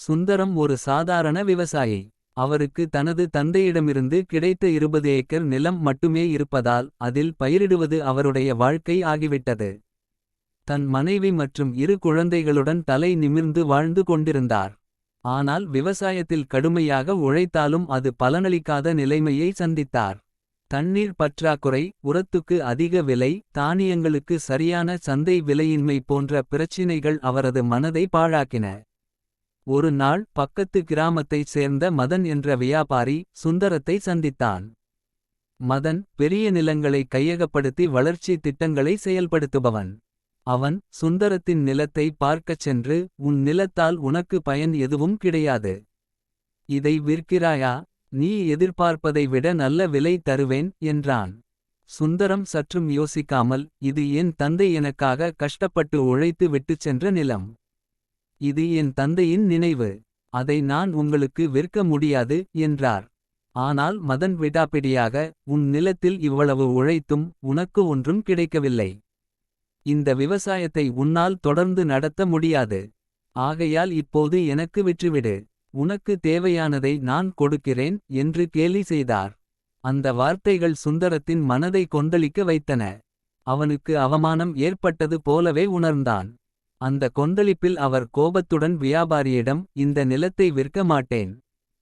சுந்தரம் ஒரு சாதாரண விவசாயி. அவருக்கு தனது தந்தையிடமிருந்து கிடைத்த 20 ஏக்கர் நிலம் மட்டுமே இருப்பதால் அதில் பயிரிடுவது அவருடைய வாழ்க்கை ஆகிவிட்டது. தன் மனைவி மற்றும் இரு குழந்தைகளுடன் தலை நிமிர்ந்து வாழ்ந்து கொண்டிருந்தார். ஆனால் விவசாயத்தில் கடுமையாக உழைத்தாலும் அது பலனளிக்காத நிலைமையை சந்தித்தார். தண்ணீர் பற்றாக்குறை உரத்துக்கு அதிக விலை தானியங்களுக்கு சரியான சந்தை விலையின்மை போன்ற பிரச்சினைகள் அவரது மனதை பாழாக்கின. ஒரு நாள் பக்கத்து கிராமத்தைச் சேர்ந்த மதன் என்ற வியாபாரி சுந்தரத்தை சந்தித்தான். மதன் பெரிய நிலங்களை கையகப்படுத்தி வளர்ச்சி திட்டங்களை செயல்படுத்துபவன். அவன் சுந்தரத்தின் நிலத்தை பார்க்கச் சென்று உன் நிலத்தால் உனக்கு பயன் எதுவும் கிடையாது. இதை விற்கிறாயா நீ எதிர்பார்ப்பதை விட நல்ல விலை தருவேன் என்றான். சுந்தரம் சற்றும் யோசிக்காமல் இது என் தந்தை எனக்காக கஷ்டப்பட்டு உழைத்து விட்டுச் சென்ற நிலம். இது என் தந்தையின் நினைவு. அதை நான் உங்களுக்கு விற்க முடியாது என்றார். ஆனால் மதன் விடாப்பிடியாக உன் நிலத்தில் இவ்வளவு உழைத்தும் உனக்கு ஒன்றும் கிடைக்கவில்லை. இந்த விவசாயத்தை உன்னால் தொடர்ந்து நடத்த முடியாது. ஆகையால் இப்போது எனக்கு விற்றுவிடு. உனக்கு தேவையானதை நான் கொடுக்கிறேன் என்று கேலி செய்தார். அந்த வார்த்தைகள் சுந்தரத்தின் மனதை கொந்தளிக்க வைத்தன. அவனுக்கு அவமானம் ஏற்பட்டது போலவே உணர்ந்தான். அந்த கொந்தளிப்பில் அவர் கோபத்துடன் வியாபாரியிடம் இந்த நிலத்தை விற்க மாட்டேன்.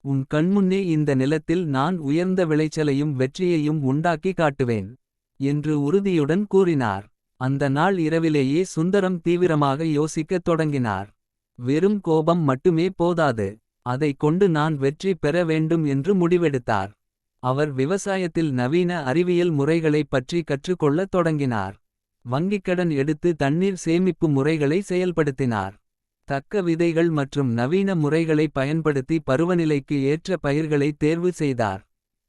உன் கண்முன்னே இந்த நிலத்தில் நான் உயர்ந்த விளைச்சலையும் வெற்றியையும் உண்டாக்கி காட்டுவேன். என்று உறுதியுடன் கூறினார். அந்த நாள் இரவிலேயே சுந்தரம் தீவிரமாக யோசிக்கத் தொடங்கினார். வெறும் கோபம் மட்டுமே போதாது. அதைக் கொண்டு நான் வெற்றி பெற வேண்டும் என்று முடிவெடுத்தார். அவர் விவசாயத்தில் நவீன அறிவியல் முறைகளைப் பற்றி கற்றுக்கொள்ளத் தொடங்கினார். வங்கிக்கடன் எடுத்து தண்ணீர் சேமிப்பு முறைகளை செயல்படுத்தினார். தக்க விதைகள் மற்றும் நவீன முறைகளை பயன்படுத்தி பருவநிலைக்கு ஏற்ற பயிர்களை தேர்வு செய்தார்.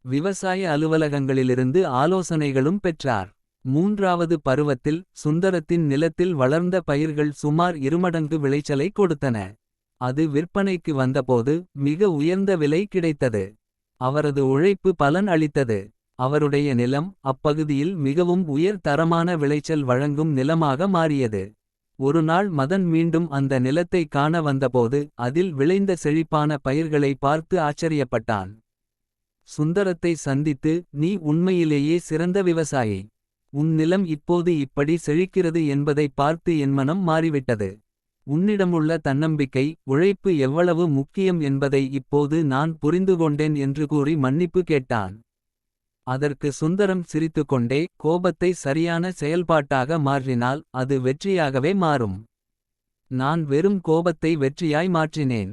விவசாய அலுவலகங்களிலிருந்து ஆலோசனைகளும் பெற்றார். மூன்றாவது பருவத்தில் சுந்தரத்தின் நிலத்தில் வளர்ந்த பயிர்கள் சுமார் இருமடங்கு விளைச்சலை கொடுத்தன. அது விற்பனைக்கு வந்தபோது மிக உயர்ந்த விலை கிடைத்தது. அவரது உழைப்பு பலன் அளித்தது. அவருடைய நிலம் அப்பகுதியில் மிகவும் உயர் தரமான விளைச்சல் வழங்கும் நிலமாக மாறியது. ஒருநாள் மதன் மீண்டும் அந்த நிலத்தை காண வந்தபோது அதில் விளைந்த செழிப்பான பயிர்களை பார்த்து ஆச்சரியப்பட்டான். சுந்தரத்தை சந்தித்து நீ உண்மையிலேயே சிறந்த விவசாயி. உன் நிலம் இப்போது இப்படி செழிக்கிறது என்பதை பார்த்து என் மனம் மாறிவிட்டது. உன்னிடமுள்ள தன்னம்பிக்கை உழைப்பு எவ்வளவு முக்கியம் என்பதை இப்போது நான் புரிந்து கொண்டேன் என்று கூறி மன்னிப்பு கேட்டான். அதற்கு சுந்தரம் சிரித்துக்கொண்டே கோபத்தை சரியான செயல்பாட்டாக மாற்றினால் அது வெற்றியாகவே மாறும். நான் வெறும் கோபத்தை வெற்றியாய் மாற்றினேன்.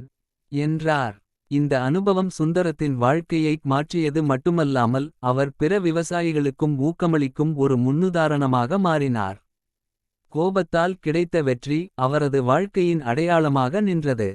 என்றார். இந்த அனுபவம் சுந்தரத்தின் வாழ்க்கையை மாற்றியது மட்டுமல்லாமல் அவர் பிற விவசாயிகளுக்கும் ஊக்கமளிக்கும் ஒரு முன்னுதாரணமாக மாறினார். கோபத்தால் கிடைத்த வெற்றி அவரது வாழ்க்கையின் அடையாளமாக நின்றது.